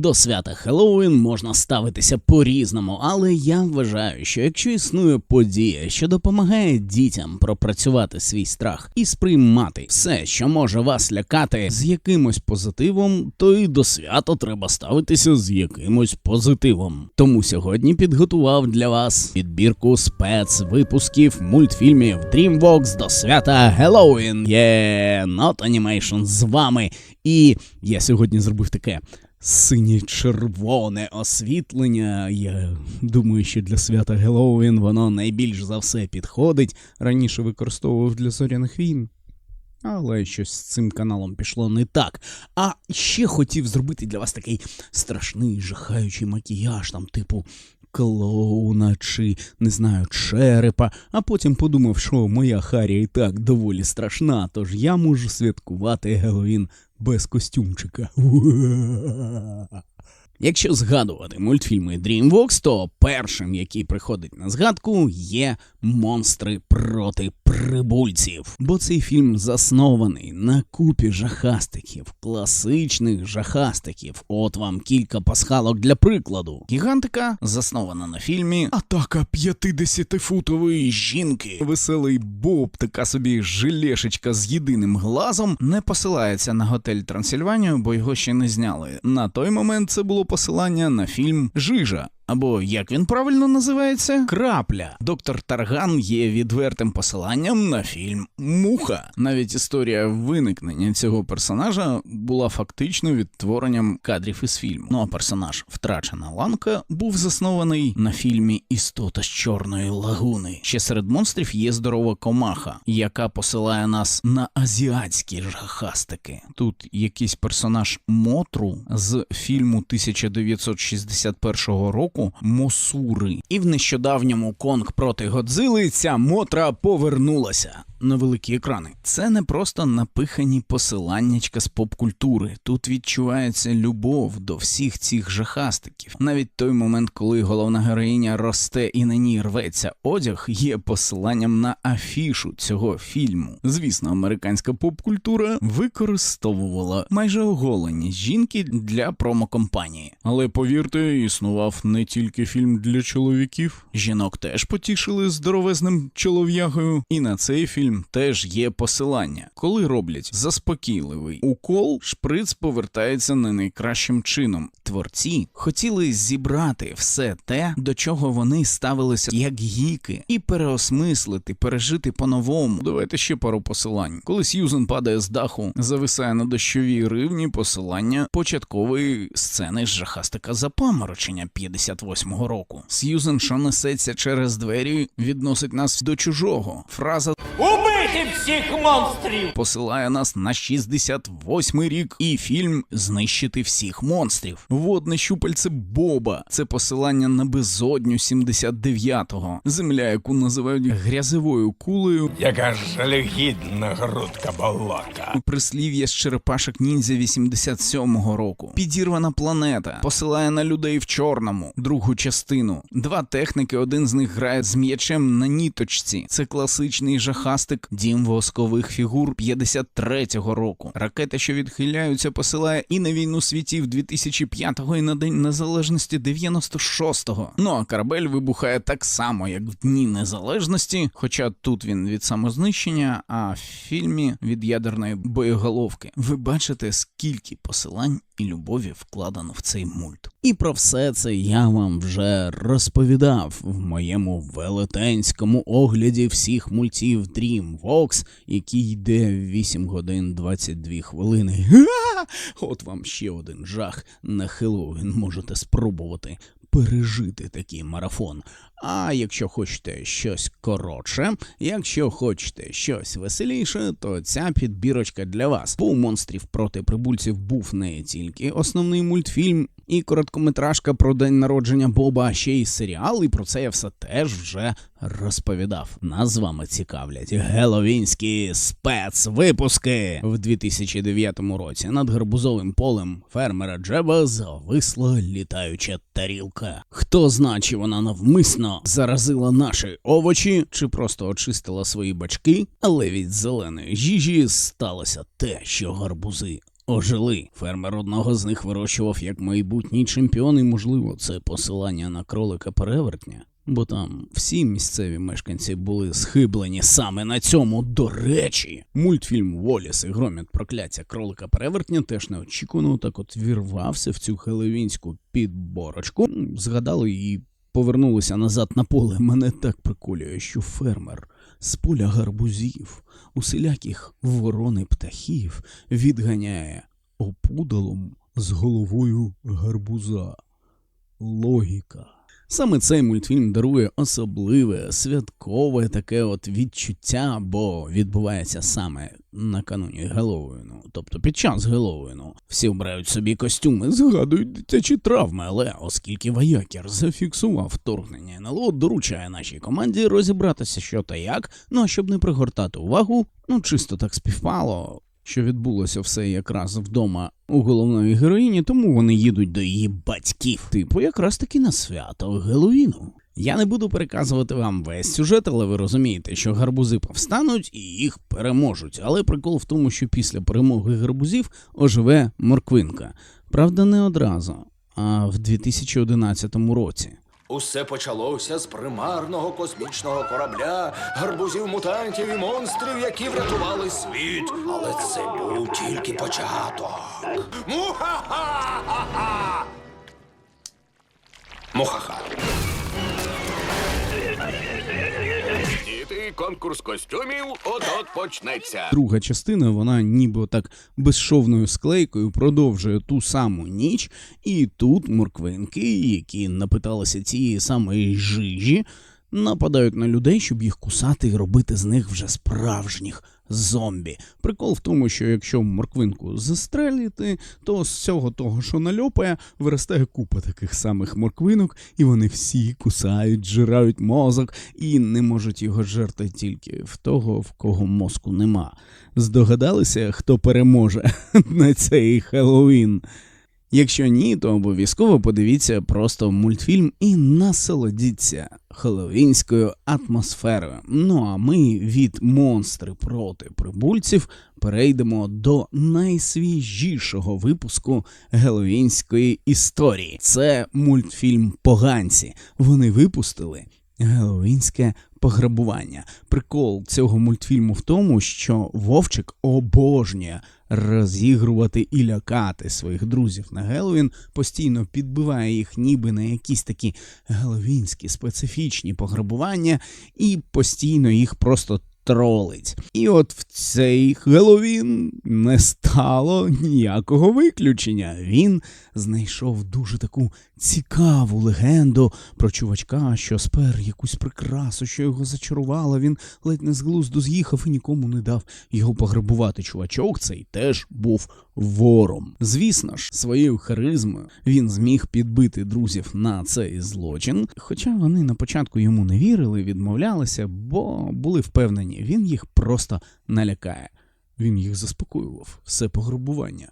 До свята Хеллоуін можна ставитися по-різному, але я вважаю, що якщо існує подія, що допомагає дітям пропрацювати свій страх і сприймати все, що може вас лякати, з якимось позитивом, то і до свята треба ставитися з якимось позитивом. Тому сьогодні підготував для вас підбірку спецвипусків мультфільмів DreamWorks до свята Halloween. Є Not Animation з вами. І я сьогодні зробив таке. Синє-червоне освітлення. Я думаю, що для свята Геловін воно найбільш за все підходить. Раніше використовував для зоряних війн. Але щось з цим каналом пішло не так. А ще хотів зробити для вас такий страшний, жахаючий макіяж, там, типу, клоуна чи не знаю, черепа, а потім подумав, що моя Харі і так доволі страшна, тож я можу святкувати Геловін без костюмчика. Якщо згадувати мультфільми DreamWorks, то першим, який приходить на згадку, є монстри проти прибульців. Бо цей фільм заснований на купі жахастиків, класичних жахастиків. От вам кілька пасхалок для прикладу. Гігантика заснована на фільмі Атака 50-футової жінки. Веселий Боб, така собі жилешечка з єдиним глазом, не посилається на готель Трансильванію, бо його ще не зняли. На той момент це було посилання на фільм Жижа. Або як він правильно називається? Крапля. Доктор Тарган є відвертим посиланням на фільм Муха. Навіть історія виникнення цього персонажа була фактично відтворенням кадрів із фільму. Ну а персонаж Втрачена ланка був заснований на фільмі Істота з Чорної лагуни. Ще серед монстрів є здорова комаха, яка посилає нас на азіатські жахастики. Тут якийсь персонаж Мотру з фільму 1961 року Мосури. І в нещодавньому Конг проти Годзили ця мотра повернулася. На великі екрани це не просто напихані посиланнячка з поп-культури. Тут відчувається любов до всіх цих жахастиків. Навіть той момент, коли головна героїня росте і на ній рветься одяг, є посиланням на афішу цього фільму. Звісно, американська поп-культура використовувала майже оголені жінки для промокомпанії. Але повірте, існував не тільки фільм для чоловіків. Жінок теж потішили здоровезним чолов'ягою, і на цей фільм теж є посилання. Коли роблять заспокійливий укол, шприц повертається не найкращим чином. Творці хотіли зібрати все те, до чого вони ставилися як гіки, і переосмислити, пережити по-новому. Давайте ще пару посилань. Коли Сьюзен падає з даху, зависає на дощовій ривні посилання початкової сцени з жахастика запаморочення 58-го року. Сьюзен, що несеться через двері, відносить нас до чужого. Фраза Убити всіх монстрів! посилає нас на 68 рік, і фільм Знищити всіх монстрів. Водне щупальце Боба це посилання на безодню 79-го. Земля, яку називають грязевою кулею. Яка жалюгідна грудка болота. Прислів'я з черепашок ніндзя 87-го року. Підірвана планета посилає на людей в чорному, другу частину. Два техніки, один з них грає з м'ячем на ніточці. Це класичний жахастик Дім воскових фігур 53-го року. Ракети, що відхиляються, посилає і на війну світів 2005-го, і на День Незалежності 96-го. Ну а корабель вибухає так само, як в Дні Незалежності, хоча тут він від самознищення, а в фільмі від ядерної боєголовки. Ви бачите, скільки посилань і любові вкладено в цей мульт. І про все це я вам вже розповідав в моєму велетенському огляді всіх мультів DreamWorks, який йде 8 годин 22 хвилини. От вам ще один жах на Хеллоуін можете спробувати пережити такий марафон. А якщо хочете щось коротше, якщо хочете щось веселіше, то ця підбірочка для вас. У монстрів проти прибульців був не тільки основний мультфільм і короткометражка про день народження Боба, а ще й серіал, і про це я все теж вже розповідав. Нас з вами цікавлять геловінські спецвипуски в 2009 році. Над гарбузовим полем фермера Джеба зависла літаюча тарілка. Хто зна, чи вона навмисно заразила наші овочі, чи просто очистила свої бачки, але від зеленої жіжі сталося те, що гарбузи ожили. Фермер одного з них вирощував як майбутній чемпіон, і можливо, це посилання на кролика перевертня. Бо там всі місцеві мешканці були схиблені саме на цьому. До речі, мультфільм Воліс і громіт прокляття кролика перевертня теж неочікувано так от вірвався в цю хелевінську підборочку. Згадали і повернулися назад на поле. Мене так приколює, що фермер з поля гарбузів, усіляких ворони птахів відганяє опудалом з головою гарбуза. Логіка. Саме цей мультфільм дарує особливе святкове таке от відчуття, бо відбувається саме накануні Геловіну, тобто під час Геловіну. Всі обирають собі костюми, згадують дитячі травми, але оскільки воякер зафіксував вторгнення НЛО, доручає нашій команді розібратися, що та як, ну а щоб не пригортати увагу, ну чисто так співпало. Що відбулося все якраз вдома у головної героїні, тому вони їдуть до її батьків, типу якраз таки на свято Геловіну. Я не буду переказувати вам весь сюжет, але ви розумієте, що гарбузи повстануть і їх переможуть. Але прикол в тому, що після перемоги гарбузів оживе морквинка. Правда, не одразу, а в 2011 році. Усе почалося з примарного космічного корабля, гарбузів мутантів і монстрів, які врятували світ. Але це був тільки початок. Муха-ха-ха-ха! Мухаха. Діти, конкурс костюмів от-от почнеться. Друга частина, вона ніби так безшовною склейкою продовжує ту саму ніч, і тут морквинки, які напиталися цієї самої жижі, нападають на людей, щоб їх кусати і робити з них вже справжніх зомбі. Прикол в тому, що якщо морквинку застрелити, то з цього того, що нальопає, виростає купа таких самих морквинок, і вони всі кусають, жирають мозок і не можуть його жерти тільки в того, в кого мозку нема. Здогадалися, хто переможе на цей Хеллоуін? Якщо ні, то обов'язково подивіться просто мультфільм і насолодіться хеллоуінською атмосферою. Ну а ми від монстри проти прибульців перейдемо до найсвіжішого випуску геловінської історії. Це мультфільм Поганці. Вони випустили Геловінське пограбування. Прикол цього мультфільму в тому, що Вовчик обожнює розігрувати і лякати своїх друзів на Геловін, постійно підбиває їх ніби на якісь такі геловінські специфічні пограбування, і постійно їх просто тролить. І от в цей Геловін не стало ніякого виключення. Він знайшов дуже таку цікаву легенду про чувачка, що спер якусь прикрасу, що його зачарувала. Він ледь не з глузду з'їхав і нікому не дав його пограбувати. Чувачок цей теж був вором. Звісно ж, своєю харизмою він зміг підбити друзів на цей злочин, хоча вони на початку йому не вірили, відмовлялися, бо були впевнені, він їх просто налякає. Він їх заспокоював, все пограбування.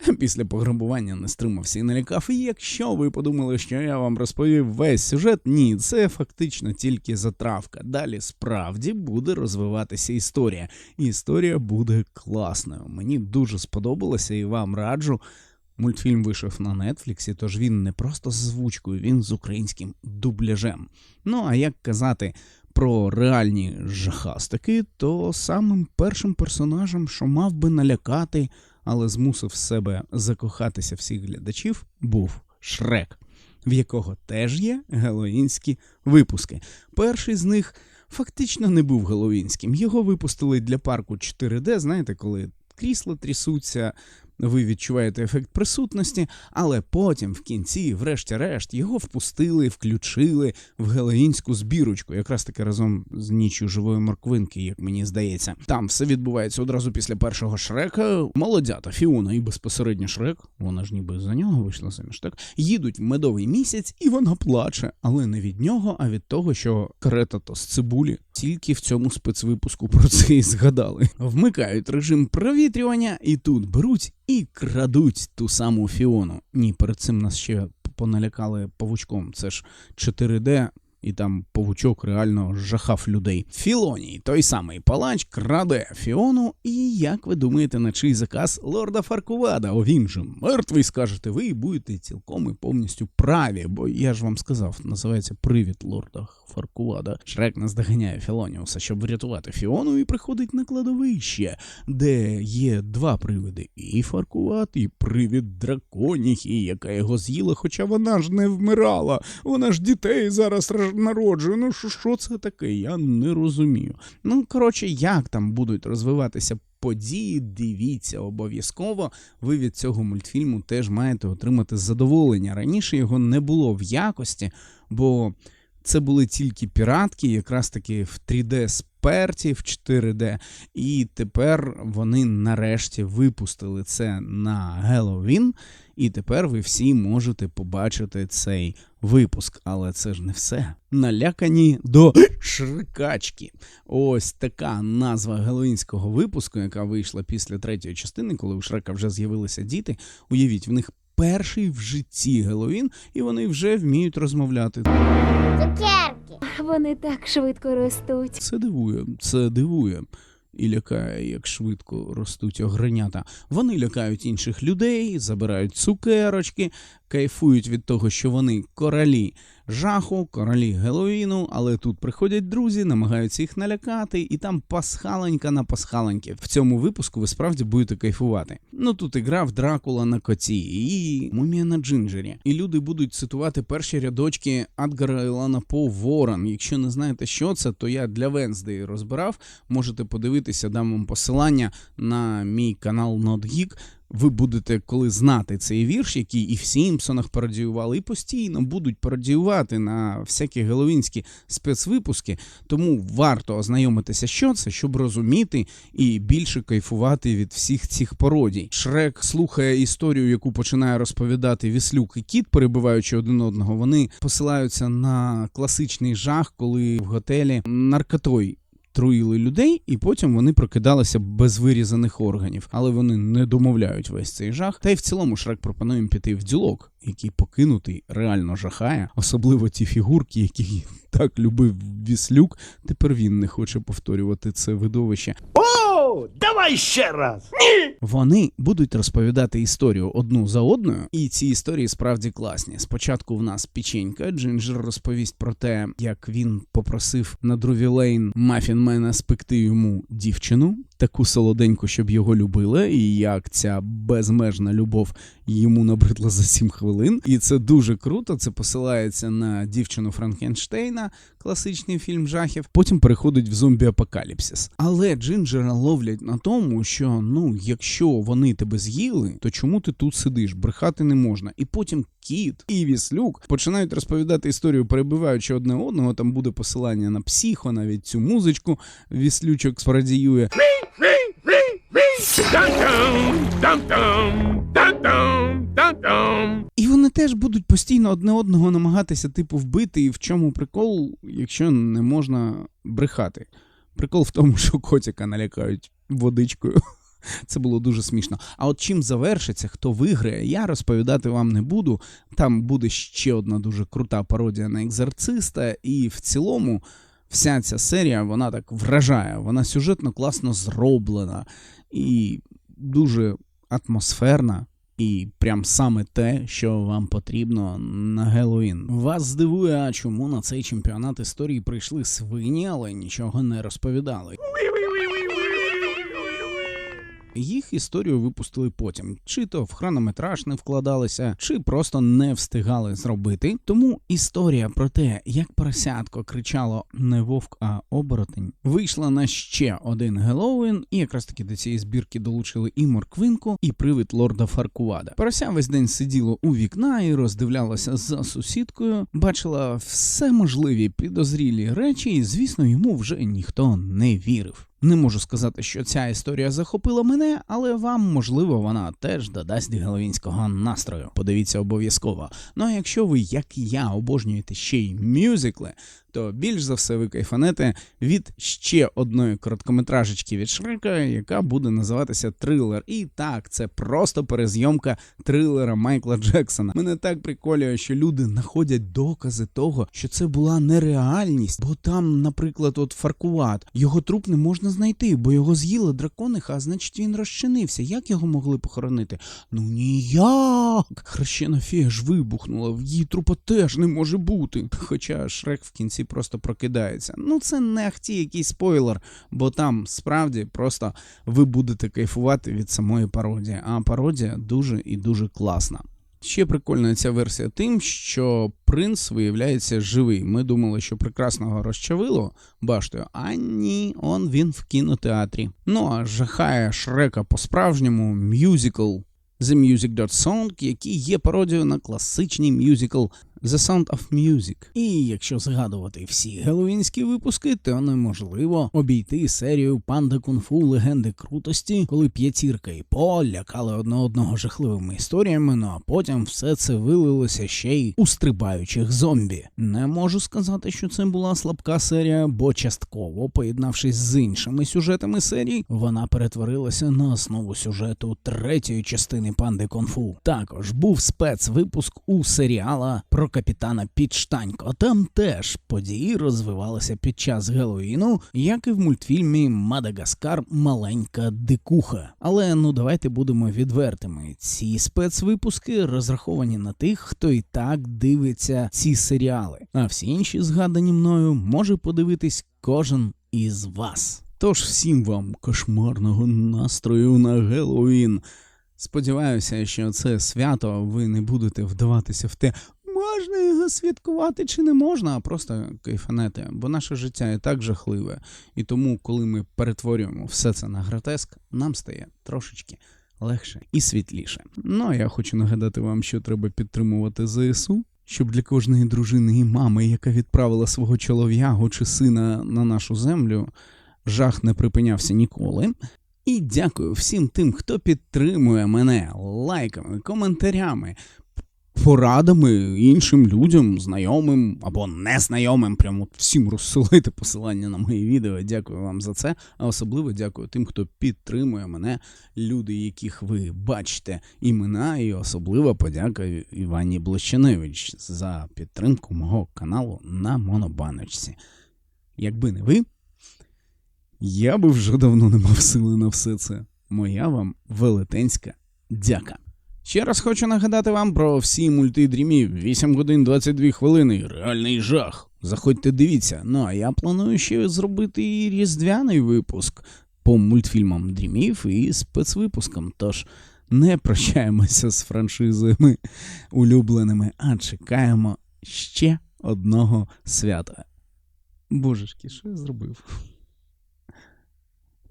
Після пограбування не стримався і налякав. І якщо ви подумали, що я вам розповів весь сюжет, ні, це фактично тільки затравка. Далі справді буде розвиватися історія. Історія буде класною. Мені дуже сподобалося і вам раджу. Мультфільм вийшов на Нетфліксі, тож він не просто з звучкою, він з українським дубляжем. Ну а як казати про реальні жахастики, то самим першим персонажем, що мав би налякати, але змусив себе закохатися всіх глядачів, був Шрек, в якого теж є гелоїнські випуски. Перший з них фактично не був геловінським. Його випустили для парку 4D, знаєте, коли крісла трясуться, ви відчуваєте ефект присутності, але потім, в кінці, врешті-решт, його впустили, включили в гелоїнську збірочку, якраз таки разом з нічю живої морквинки, як мені здається. Там все відбувається одразу після першого шрека. Молодята Фіона і безпосередньо Шрек, вона ж ніби за нього вийшла заміж, так їдуть в медовий місяць, і вона плаче, але не від нього, а від того, що карета то з цибулі. Тільки в цьому спецвипуску про це і згадали. Вмикають режим провітрювання, і тут беруть і крадуть ту саму Фіону. Ні, перед цим нас ще поналякали павучком. Це ж 4D. І там павучок реально жахав людей. Філоній, той самий палач, краде Фіону, і як ви думаєте, на чий заказ лорда Фаркувада? О, він же мертвий, скажете ви, і будете цілком і повністю праві, бо я ж вам сказав, називається Привід лорда Фаркувада. Шрек наздоганяє Філоніуса, щоб врятувати Фіону, і приходить на кладовище, де є два привиди: і Фаркуват, і привід драконіхі, яка його з'їла, хоча вона ж не вмирала. Вона ж дітей зараз рож- народжує. Ну що, це таке? Я не розумію. Ну, коротше, як там будуть розвиватися події, дивіться обов'язково. Ви від цього мультфільму теж маєте отримати задоволення. Раніше його не було в якості, бо це були тільки піратки, якраз таки в 3D сперті, в 4D. І тепер вони нарешті випустили це на Геловін. І тепер ви всі можете побачити цей випуск. Але це ж не все. Налякані до шрикачки. Ось така назва геловінського випуску, яка вийшла після третьої частини, коли у Шрека вже з'явилися діти. Уявіть, в них перший в житті Геловін, і вони вже вміють розмовляти. Цукерки. Вони так швидко ростуть. Це дивує, це дивує. І лякає, як швидко ростуть огренята. Вони лякають інших людей, забирають цукерочки, кайфують від того, що вони королі жаху, королі Геловіну, але тут приходять друзі, намагаються їх налякати, і там пасхаленька на пасхаленьки. В цьому випуску ви справді будете кайфувати. Ну тут і грав Дракула на коті, і мумія на джинджері. І люди будуть цитувати перші рядочки Адгара Ілана По Ворон. Якщо не знаєте, що це, то я для Венздей розбирав. Можете подивитися, дам вам посилання на мій канал NotGeek. Ви будете коли знати цей вірш, який і в Сімпсонах пародіювали, і постійно будуть пародіювати на всякі геловінські спецвипуски. Тому варто ознайомитися, що це, щоб розуміти і більше кайфувати від всіх цих пародій. Шрек слухає історію, яку починає розповідати Віслюк і Кіт, перебиваючи один одного. Вони посилаються на класичний жах, коли в готелі наркотой труїли людей, і потім вони прокидалися без вирізаних органів, але вони не домовляють весь цей жах. Та й в цілому Шрек пропонує їм піти в ділок, який покинутий реально жахає, особливо ті фігурки, які так любив Віслюк. Тепер він не хоче повторювати це видовище. О, давай ще раз. Вони будуть розповідати історію одну за одною, і ці історії справді класні. Спочатку в нас печенька. Джинджер розповість про те, як він попросив на Друві Лейн Мафінмена спекти йому дівчину, таку солоденьку, щоб його любили, і як ця безмежна любов йому набридла за 7 хвилин. І це дуже круто. Це посилається на дівчину Франкенштейна, класичний фільм жахів. Потім переходить в зомбі-апокаліпсис. Але Джинджера ловлять на тому, що ну, якщо вони тебе з'їли, то чому ти тут сидиш? Брехати не можна. І потім кіт і віслюк починають розповідати історію, перебиваючи одне одного. Там буде посилання на психо, навіть цю музичку віслючок спарадіює. І вони теж будуть постійно одне одного намагатися типу вбити. І в чому прикол, якщо не можна брехати? Прикол в тому, що котика налякають водичкою. Це було дуже смішно. А от чим завершиться, хто виграє, я розповідати вам не буду. Там буде ще одна дуже крута пародія на екзорциста, і в цілому вся ця серія вона так вражає. Вона сюжетно класно зроблена і дуже атмосферна. І прям саме те, що вам потрібно на Геловін. Вас здивує, а чому на цей чемпіонат історії прийшли свині, але нічого не розповідали. Їх історію випустили потім, чи то в хронометраж не вкладалися, чи просто не встигали зробити. Тому історія про те, як поросятко кричало не вовк, а оборотень, вийшла на ще один Геловін, і якраз таки до цієї збірки долучили і морквинку, і привид лорда Фаркувада. Порося весь день сиділо у вікна і роздивлялося за сусідкою, бачила все можливі підозрілі речі, і звісно, йому вже ніхто не вірив. Не можу сказати, що ця історія захопила мене, але вам, можливо, вона теж додасть геловінського настрою. Подивіться обов'язково. Ну а якщо ви, як і я, обожнюєте ще й мюзикли, то більш за все ви кайфанете від ще одної короткометражечки від Шрека, яка буде називатися Трилер. І так, це просто перезйомка трилера Майкла Джексона. Мене так приколює, що люди знаходять докази того, що це була нереальність. Бо там, наприклад, от Фаркуват, його труп не можна знайти, бо його з'їли дракониха, а значить він розчинився. Як його могли похоронити? Ну ніяк. Хрещена фея ж вибухнула, в її трупа теж не може бути. Хоча Шрек в кінці просто прокидається. Ну це не ахті якийсь спойлер, бо там справді просто ви будете кайфувати від самої пародії. А пародія дуже і дуже класна. Ще прикольна ця версія тим, що принц виявляється живий. Ми думали, що прекрасного розчавило баштою, а ні, он він в кінотеатрі. Ну а жахає Шрека по-справжньому мюзикл The Music Song, який є пародією на класичний мюзикл The Sound of Music. І якщо згадувати всі геловінські випуски, то неможливо обійти серію Панда Кунг-фу легенди крутості, коли п'ятірка і По лякали одне одного жахливими історіями, ну а потім все це вилилося ще й у стрибаючих зомбі. Не можу сказати, що це була слабка серія, бо частково, поєднавшись з іншими сюжетами серії, вона перетворилася на основу сюжету третьої частини Панди Кунг-фу. Також був спецвипуск у серіала про капітана Підштанько. Там теж події розвивалися під час Геловіну, як і в мультфільмі Мадагаскар Маленька дикуха. Але ну давайте будемо відвертими. Ці спецвипуски розраховані на тих, хто і так дивиться ці серіали. А всі інші згадані мною може подивитись кожен із вас. Тож всім вам кошмарного настрою на Геловін. Сподіваюся, що це свято ви не будете вдаватися в те, святкувати чи не можна, а просто кайфанете, бо наше життя і так жахливе. І тому, коли ми перетворюємо все це на гротеск, нам стає трошечки легше і світліше. Ну а я хочу нагадати вам, що треба підтримувати ЗСУ. Щоб для кожної дружини і мами, яка відправила свого чолов'ягу чи сина на нашу землю, жах не припинявся ніколи. І дякую всім тим, хто підтримує мене лайками, коментарями, порадами іншим людям, знайомим або незнайомим. Прямо всім розсилайте посилання на мої відео. Дякую вам за це. А особливо дякую тим, хто підтримує мене, люди, яких ви бачите імена, і особливо подяка Івані Блощеневич за підтримку мого каналу на Монобаночці. Якби не ви. Я би вже давно не мав сили на все це. Моя вам велетенська дяка. Ще раз хочу нагадати вам про всі мульти дрімів. 8 годин 22 хвилини. Реальний жах. Заходьте, дивіться. Ну а я планую ще зробити і різдвяний випуск по мультфільмам дрімів і спецвипускам. Тож не прощаємося з франшизами улюбленими, а чекаємо ще одного свята. Божечки, що я зробив?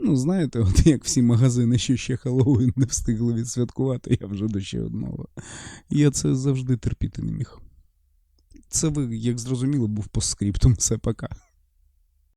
Ну, знаєте, от як всі магазини, що ще Хеллоуін не встигли відсвяткувати, я вже до ще одного. Я це завжди терпіти не міг. Це ви, як зрозуміло, був постскриптум, все пока.